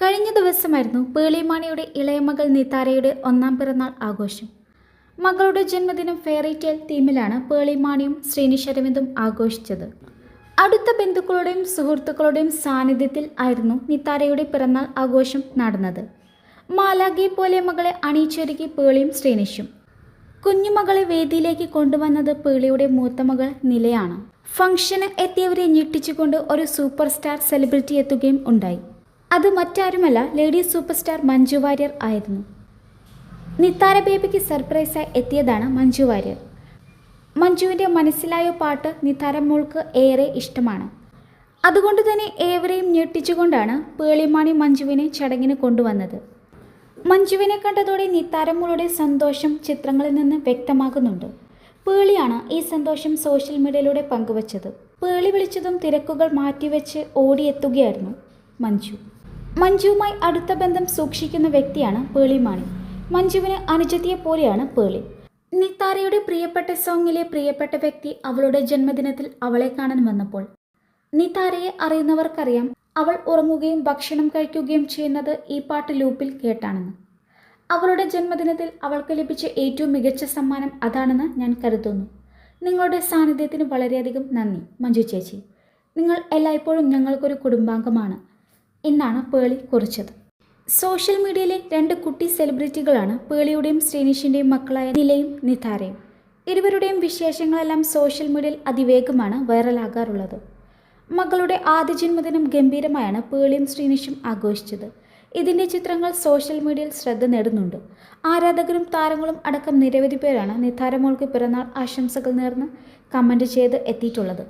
കഴിഞ്ഞ ദിവസമായിരുന്നു പേളിമാണിയുടെ ഇളയമകൾ നിതാരയുടെ ഒന്നാം പിറന്നാൾ ആഘോഷം. മകളുടെ ജന്മദിനം ഫെയറി ടെയിൽ തീമിലാണ് പേളിമാണിയും ശ്രീനിഷ് അരവിന്ദും ആഘോഷിച്ചത്. അടുത്ത ബന്ധുക്കളുടെയും സുഹൃത്തുക്കളുടെയും സാന്നിധ്യത്തിൽ ആയിരുന്നു നിതാരയുടെ പിറന്നാൾ ആഘോഷം നടന്നത്. മാലാഗി പോലെ മകളെ അണിയിച്ചൊരുക്കി പേളിയും ശ്രീനിഷും. കുഞ്ഞുമകളെ വേദിയിലേക്ക് കൊണ്ടുവന്നത് പേളിയുടെ മൂത്ത മകൾ നിലയാണ്. ഫംഗ്ഷന് എത്തിയവരെ ഞെട്ടിച്ചുകൊണ്ട് ഒരു സൂപ്പർ സ്റ്റാർ സെലിബ്രിറ്റി എത്തുകയും ഉണ്ടായി. അത് മറ്റാരുമല്ല lady super star Manju Warrier ആയിരുന്നു. നിത്താര ബേബിക്ക് സർപ്രൈസായി എത്തിയതാണ് മഞ്ജു വാര്യർ. മഞ്ജുവിന്റെ മനസ്സിലായ പാട്ട് നിത്താര മോൾക്ക് ഏറെ ഇഷ്ടമാണ്. അതുകൊണ്ട് തന്നെ ഏവരെയും ഞെട്ടിച്ചുകൊണ്ടാണ് പേളിമാണി മഞ്ജുവിനെ ചടങ്ങിന് കൊണ്ടുവന്നത്. മഞ്ജുവിനെ കണ്ടതോടെ നിത്താരമ്മളുടെ സന്തോഷം ചിത്രങ്ങളിൽ നിന്ന് വ്യക്തമാകുന്നുണ്ട്. പേളിയാണ് ഈ സന്തോഷം സോഷ്യൽ മീഡിയയിലൂടെ പങ്കുവച്ചത്. പേളി വിളിച്ചതും തിരക്കുകൾ മാറ്റിവെച്ച് ഓടിയെത്തുകയായിരുന്നു മഞ്ജു. മഞ്ജുവുമായി അടുത്ത ബന്ധം സൂക്ഷിക്കുന്ന വ്യക്തിയാണ് പേളി മാണി. മഞ്ജുവിന് അനുജത്തിയെ പോലെയാണ് പേളി. നിത്താരയുടെ പ്രിയപ്പെട്ട സോങ്ങിലെ പ്രിയപ്പെട്ട വ്യക്തി അവളുടെ ജന്മദിനത്തിൽ അവളെ കാണാൻ വന്നപ്പോൾ. നിത്താരയെ അറിയുന്നവർക്കറിയാം അവൾ ഉറങ്ങുകയും ഭക്ഷണം കഴിക്കുകയും ചെയ്യുന്നത് ഈ പാട്ട് ലൂപ്പിൽ കേട്ടാണെന്ന്. അവളുടെ ജന്മദിനത്തിൽ അവൾക്ക് ലഭിച്ച ഏറ്റവും മികച്ച സമ്മാനം അതാണെന്ന് ഞാൻ കരുതുന്നു. നിങ്ങളുടെ സാന്നിധ്യത്തിന് വളരെയധികം നന്ദി മഞ്ജു ചേച്ചി. നിങ്ങൾ എല്ലായ്പ്പോഴും ഞങ്ങൾക്കൊരു കുടുംബാംഗമാണ്. എന്നാണ് പേളി കുറിച്ചത്. സോഷ്യൽ മീഡിയയിലെ രണ്ട് കുട്ടി സെലിബ്രിറ്റികളാണ് പേളിയുടെയും ശ്രീനിഷിന്റെയും മക്കളായ നിലയും നിതാരയും. ഇരുവരുടെയും വിശേഷങ്ങളെല്ലാം സോഷ്യൽ മീഡിയയിൽ അതിവേഗമാണ് വൈറലാകാറുള്ളത്. മകളുടെ ആദ്യ ജന്മദിനം ഗംഭീരമായാണ് പേളിയും ശ്രീനിഷും ആഘോഷിച്ചത്. ഇതിന്റെ ചിത്രങ്ങൾ സോഷ്യൽ മീഡിയയിൽ ശ്രദ്ധ നേടുന്നുണ്ട്. ആരാധകരും താരങ്ങളും അടക്കം നിരവധി പേരാണ് നിതാരമോൾക്ക് പിറന്നാൾ ആശംസകൾ നേർന്ന് കമന്റ് ചെയ്ത് എത്തിയിട്ടുള്ളത്.